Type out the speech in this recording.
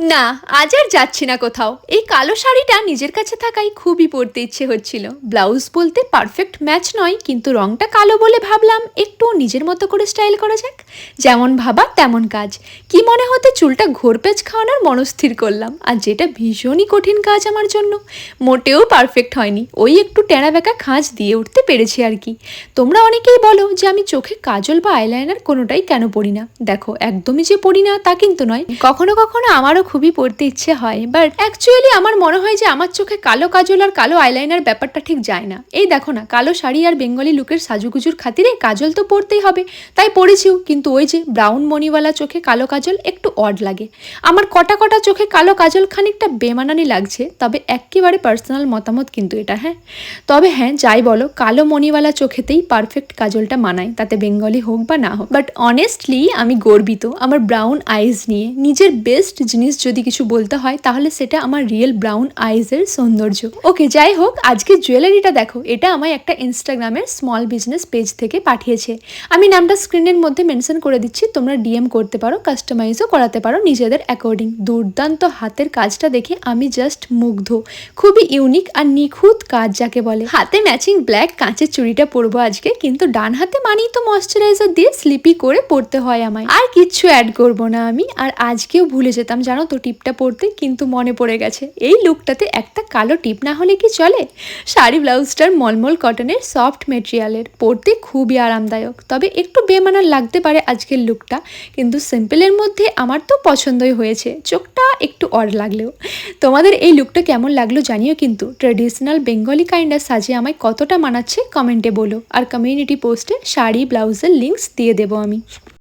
না, আজ আর যাচ্ছি না কোথাও। এই কালো শাড়িটা নিজের কাছে থাকাই খুবই পরতে ইচ্ছে হচ্ছিল। ব্লাউজ বলতে পারফেক্ট ম্যাচ নয়, কিন্তু রংটা কালো বলে ভাবলাম একটু নিজের মতো করে স্টাইল করা যাক। যেমন ভাবা, তেমন কাজ। কি মনে হতে চুলটা ঘোরপেচ খাওয়ানোর মনস্থির করলাম, আর যেটা ভীষণই কঠিন কাজ আমার জন্য। মোটেও পারফেক্ট হয়নি, ওই একটু টেরা বেঁকা খাঁজ দিয়ে উঠতে পেরেছি আর কি। তোমরা অনেকেই বলো যে আমি চোখে কাজল বা আইলাইনার কোনোটাই কেন পড়ি না। দেখো, একদমই যে পড়ি না তা কিন্তু নয়। কখনো কখনো আমারও খুবই পড়তে ইচ্ছে হয় বাট অ্যাকচুয়ালি আমার মনে হয় যে আমার চোখে কালো কাজল আর কালো আইলাইনার ব্যাপারটা ঠিক যায় না। এই দেখো না, কালো শাড়ি আর বেঙ্গলি লুকের সাজুগুজুর খাতিরে কাজল তো পরতেই হবে। তাই পরেছিও কিন্তু ওই যে ব্রাউন মণিওয়ালা চোখে কালো কাজল একটু অড লাগে। আমার কটা কটা চোখে কালো কাজল খানিকটা বেমানানি লাগছে, তবে একেবারে পার্সোনাল মতামত কিন্তু এটা হ্যাঁ? তবে হ্যাঁ যাই বলো, কালো মণিওয়ালা চোখেতেই পারফেক্ট কাজলটা মানায়, তাতে বেঙ্গলি হোক বা না হোক। বাট অনেস্টলি আমি গর্বিত, আমার ব্রাউন আইজ নিয়ে নিজের বেস্ট জিনিস যদি কিছু বলতে হয়, তাহলে সেটা আমার রিয়েল ব্রাউন আইজের সৌন্দর্য। ওকে যাই হোক আজকে জুয়েলারিটা দেখো। এটা আমায় একটা ইনস্টাগ্রামের স্মল বিজনেস পেজ থেকে পাঠিয়েছে। আমি নামটা স্ক্রিনের মধ্যে মেনশন করে দিচ্ছি, তোমরা ডিএম করতে পারো কাস্টমাইজও করাতে পারো নিজেদের অ্যাকর্ডিং দুর্দান্ত হাতের কাজটা দেখে আমি জাস্ট মুগ্ধ। খুবই ইউনিক আর নিখুঁত কাজ যাকে বলে। হাতে ম্যাচিং ব্ল্যাক কাঁচের চুড়িটা পরবো আজকে, কিন্তু ডান হাতে মানেই তো ময়শ্চারাইজার দিয়ে স্লিপি করে পরতে হয় আমায়। আর কিচ্ছু অ্যাড করব না আমি, আর আজকেও ভুলে যেতাম, জানো তো টিপটা পরতে কিন্তু মনে পড়ে গেছে। এই লুকটাতে একটা কালো টিপ না হলে কি চলে? শাড়ি ব্লাউজটার মলমল কটনের সফট মেটেরিয়ালের। পরতে খুবই আরামদায়ক। তবে একটু বেমানার লাগতে পারে আজকের লুকটা। কিন্তু সিম্পলের মধ্যে আমার তো পছন্দই হয়েছে। চোখটা একটু অর লাগলেও। তোমাদের এই লুকটা কেমন লাগল জানিও কিন্তু। ট্রেডিশনাল বেঙ্গলি কাইন্ডার সাজে আমায় কতটা মানাচ্ছে কমেন্টে বলো। আর কমিউনিটি পোস্টে শাড়ি, ব্লাউজের লিঙ্কস দিয়ে দেবো আমি।